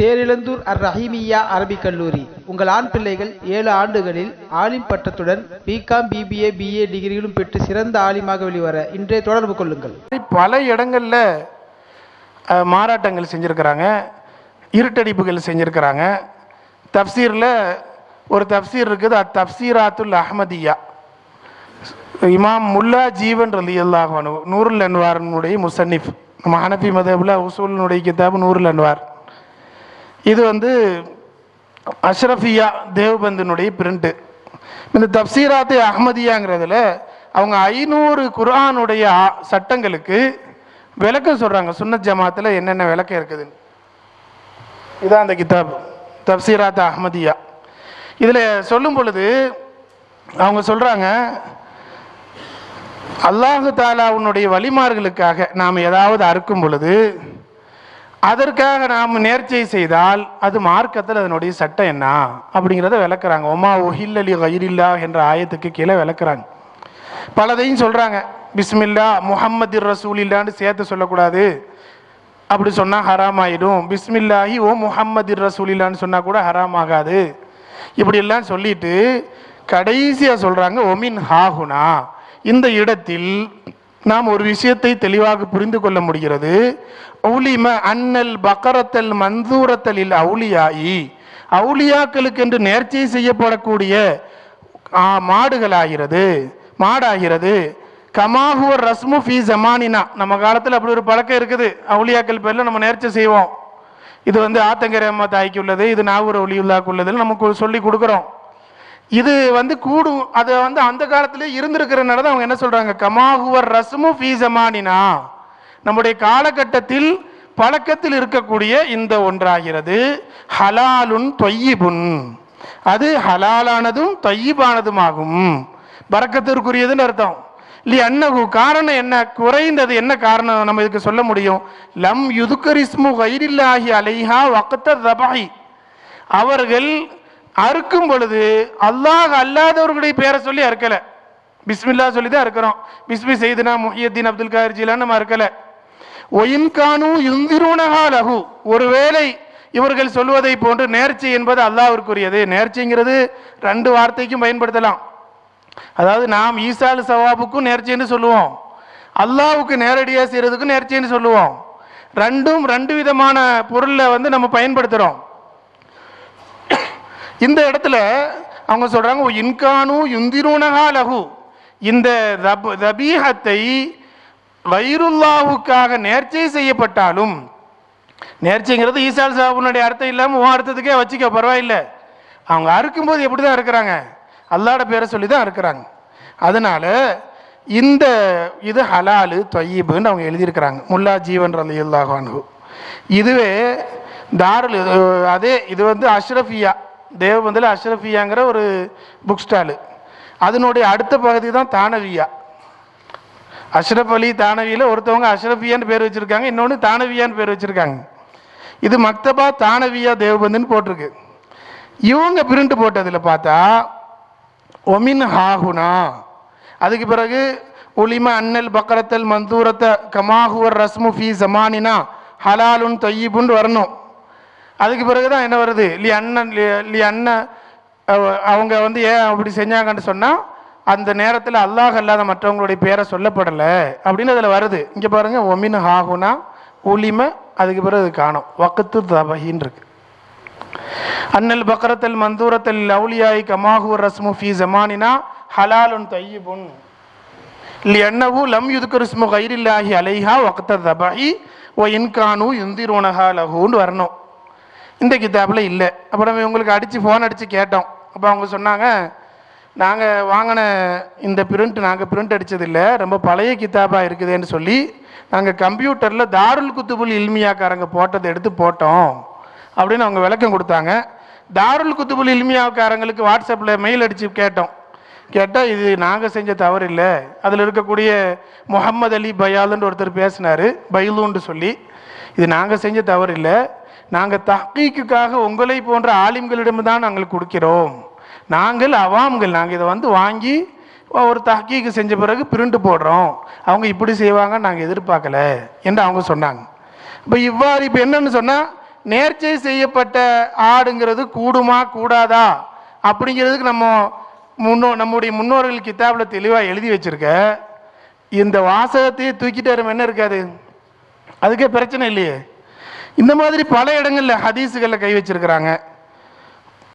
தேரிழந்தூர் அர் ரஹீமியா அரபிக் கல்லூரி. உங்கள் ஆண் பிள்ளைகள் ஏழு ஆண்டுகளில் ஆலிம் பட்டத்துடன் பிகாம் பிபிஏ பிஏ டிகிரிகளும் பெற்று சிறந்த ஆலிமாக வெளிவர இன்றே தொடர்பு கொள்ளுங்கள். பல இடங்களில் மாறாட்டங்கள் செஞ்சுருக்கிறாங்க. இருட்டடிப்புகள் செஞ்சுருக்கிறாங்க. தப்சீரில் ஒரு தப்சீர் இருக்குது அத் தப்சீராத்துல் அஹ்மதியா. இமாம் முல்லா ஜீவன் ரலி அல்லாஹானு நூருல் அன்வாரனுடைய முசன்னிஃப். நம்ம ஹனஃபி மதபில் உசூலினுடைய கிதாப் நூருல் அன்வார். இது வந்து அஷ்ரஃபியா தேவ்பந்தினுடைய பிரிண்ட்டு இந்த தப்சீராத்து அஹ்மதியாங்கிறதுல அவங்க ஐநூறு குர்ஆனுடைய சட்டங்களுக்கு விளக்கம் சொல்கிறாங்க சுன்னத் ஜமாத்தில் என்னென்ன விளக்கம் இருக்குதுன்னு இதான் அந்த கிதாப். தப்சீராத் அஹ்மதியா. இதில் சொல்லும் பொழுது அவங்க சொல்கிறாங்க அல்லாஹு தாலாவுனுடைய வழிமார்களுக்காக நாம் ஏதாவது அறுக்கும் பொழுது அதற்காக நாம் நேர்ச்சை செய்தால் அது மார்க்கத்தில் அதனுடைய சட்டம் என்ன? அப்படிங்கிறத விளக்குறாங்க. ஒமா ஒஹில்லி கயிரில்லா என்ற ஆயத்துக்கு கீழே விளக்குறாங்க. பலதையும் சொல்கிறாங்க பிஸ்மில்லா முஹம்மது ரசூலில்லான்னு சேர்த்து சொல்லக்கூடாது. அப்படி சொன்னால் ஹராம் ஆயிடும் பிஸ்மில்லாஹி ஓ முஹம்மது ரசூலில்லான்னு சொன்னால் கூட ஹராம் ஆகாது இப்படியெல்லாம் சொல்லிட்டு கடைசியாக சொல்கிறாங்க ஒமின் ஹாகுனா இந்த இடத்தில் நாம் ஒரு விஷயத்தை தெளிவாக புரிந்து கொள்ள முடிகிறது. அவுலிம அன்னல் பக்கரத்தல் மந்தூரத்தலில் அவுலியாயி அவுலியாக்களுக்கு என்று நேர்ச்சை செய்யப்படக்கூடிய மாடுகளாகிறது. மாடாகிறது. கமாஹுவர் ரஸ்மு ஃபி ஜமானினா. நம்ம காலத்தில் அப்படி ஒரு பழக்கம் இருக்குது. அவுலியாக்கள் பேரில் நம்ம நேர்ச்சி செய்வோம். இது வந்து ஆத்தங்கரை அம்மா தாய்க்கு உள்ளது இது நாகூர் ஒளியுல்லாக்கு உள்ளதுன்னு நமக்கு சொல்லி கொடுக்குறோம். இது வந்து கூடும் அது வந்து அந்த காலத்திலே இருந்திருக்கிறனால தான் அவங்க என்ன சொல்றாங்க? கமாஹுவர் ரசமு ஃபீசமானினா நம்முடைய காலகட்டத்தில் பழக்கத்தில் இருக்கக்கூடிய இந்த ஒன்றாகிறது. ஹலாலுன் தொய்யிபுன். அது ஹலாலானதும் தொய்யிபானதுமாகும். பறக்கத்திற்குரியதுன்னு அர்த்தம். இல்லை அன்னகு காரணம் என்ன? குறைந்தது என்ன காரணம்? நம்ம இதுக்கு சொல்ல முடியும். லம் யுதுக்கரிஸ்மு வைரில்லாகி அலைஹா வக்கத்த தபாய் அவர்கள் அறுக்கும் பொழுது அல்லாஹ் அல்லாதவர்களுடைய பேரை சொல்லி அறுக்கல. பிஸ்மில்லா சொல்லி தான் இருக்கிறோம் பிஸ்மி செய்துனா முஹியத்தீன் அப்துல் கார் ஜிலான் நம்ம அறுக்கல. ஒயின்கானு இந்திரூனகா லகு ஒருவேளை இவர்கள் சொல்வதை போன்று நேர்ச்சி என்பது அல்லாவிற்குரியது நேர்ச்சிங்கிறது ரெண்டு வார்த்தைக்கும் பயன்படுத்தலாம். அதாவது நாம் ஈசால் சவாபுக்கும் நேர்ச்சின்னு சொல்லுவோம். அல்லாவுக்கு நேரடியாக செய்கிறதுக்கும் நேர்ச்சின்னு சொல்லுவோம். ரெண்டும் ரெண்டு விதமான பொருளை வந்து நம்ம பயன்படுத்துகிறோம் இந்த இடத்துல அவங்க சொல்கிறாங்க இன்கானு யுந்திருனஹா லகு இந்த ரப்- தபீஹத்தை வைருல்லாவுக்காக நேர்ச்சை செய்யப்பட்டாலும் நேர்ச்சைங்கிறது ஈசால் சாபுனுடைய அர்த்தம் இல்லாமல் உன் அர்த்தத்துக்கே வச்சுக்க பரவாயில்லை. அவங்க அறுக்கும்போது எப்படி தான் இருக்கிறாங்க? அல்லாட பேரை சொல்லி தான் இருக்கிறாங்க. அதனால் இந்த இது ஹலாலு தொய்யிபுன்னு அவங்க எழுதியிருக்கிறாங்க. முல்லா ஜீவன் ரலி அல்லாஹானு இதுவே தாரல் அதே இது வந்து அஷ்ரஃபியா தேவபந்தில் அஷ்ரஃபியாங்கிற ஒரு புக் ஸ்டாலு அதனுடைய அடுத்த பகுதி தான் தானவியா. அஷ்ரப் அலி தானவியில் ஒருத்தவங்க அஷ்ரஃபியான்னு பேர் வச்சுருக்காங்க இன்னொன்று தானவியான்னு பேர் வச்சுருக்காங்க. இது மக்தபா தானவியா தேவபந்துன்னு போட்டிருக்கு. இவங்க பிரிண்ட் போட்டதில் பார்த்தா ஒமின் ஹாகுனா அதுக்கு பிறகு உலிம அன்னல் பக்கரத்தல் மந்தூரத்த கமாகுவர் ரஸ்மு ஃபி ஜமானினா ஹலாலுன் தொய்யிபுன்னு வரணும். அதுக்கு பிறகு தான் என்ன வருது? லி அண்ணன் லி- லி அண்ணன் அவங்க வந்து ஏன் அப்படி செஞ்சாங்கன்னு சொன்னால் அந்த நேரத்தில் அல்லாஹ் அல்லாத மற்றவங்களுடைய பேரை சொல்லப்படலை அப்படின்னு அதில் வருது. இங்கே பாருங்க ஒமின் ஹாகுனா உலிமை அதுக்கு பிறகு அது காணும். வக்கத்து தபஹின்னு இருக்கு. அன்னல் பக்கரத்தல் மந்தூரத்தல் லவ்லியாய் கமாஹூர் ரஸ்மு ஃபி ஜமானினா ஹலாலுன் தையிபுன். லியன்னஹு லம் யுதுக்கு ரஸ்மு கைரில்லாஹி அலைஹா வக்த தபஹி ஒ இன்கானு இந்திரோனஹா லஹூன்னு வரணும். இந்த கித்தாப்பில் இல்லை. அப்புறம் இவங்களுக்கு அடித்து ஃபோன் அடித்து கேட்டோம். அப்போ அவங்க சொன்னாங்க நாங்கள் வாங்கின இந்த பிரிண்ட் நாங்கள் பிரிண்ட் அடித்ததில்லை ரொம்ப பழைய கித்தாப்பாக இருக்குதுன்னு சொல்லி நாங்கள் கம்ப்யூட்டரில் தாருல் குத்துபுல் இல்மியாக்காரங்க போட்டதை எடுத்து போட்டோம். அப்படின்னு அவங்க விளக்கம் கொடுத்தாங்க. தாருல் குத்துபுல் இல்மியாக்காரங்களுக்கு வாட்ஸ்அப்பில் மெயில் அடித்து கேட்டோம். கேட்டால் இது நாங்கள் செஞ்ச தவறு இல்லை. அதில் இருக்கக்கூடிய முகமது அலி பயாலுன்னு ஒருத்தர் பேசினார் பைலுன்னு சொல்லி. இது நாங்கள் செஞ்ச தவறு இல்லை. நாங்கள் தஹ்கீக்குக்காக உங்களை போன்ற ஆலிம்களிடம் தான் நாங்கள் கொடுக்கிறோம். நாங்கள் அவாம்கள் நாங்கள் இதை வந்து வாங்கி ஒரு தஹ்கீக்கு செஞ்ச பிறகு பிரிண்ட் போடுறோம். அவங்க இப்படி செய்வாங்க நாங்கள் எதிர்பார்க்கல என்று அவங்க சொன்னாங்க. இப்போ இவ்வாறு இப்போ என்னன்னு சொன்னால் நேர்ச்சை செய்யப்பட்ட ஆடுங்கிறது கூடுமா கூடாதா? அப்படிங்கிறதுக்கு நம்ம முன்னோ நம்முடைய முன்னோர்கள் கிதாபில் தெளிவாக எழுதி வச்சுருக்க இந்த வாசகத்தையே தூக்கிட்டு வரும் என்ன இருக்காது? அதுக்கே பிரச்சனை இல்லையே. இந்த மாதிரி பல இடங்களில் ஹதீஸுகளில் கை வச்சிருக்கிறாங்க.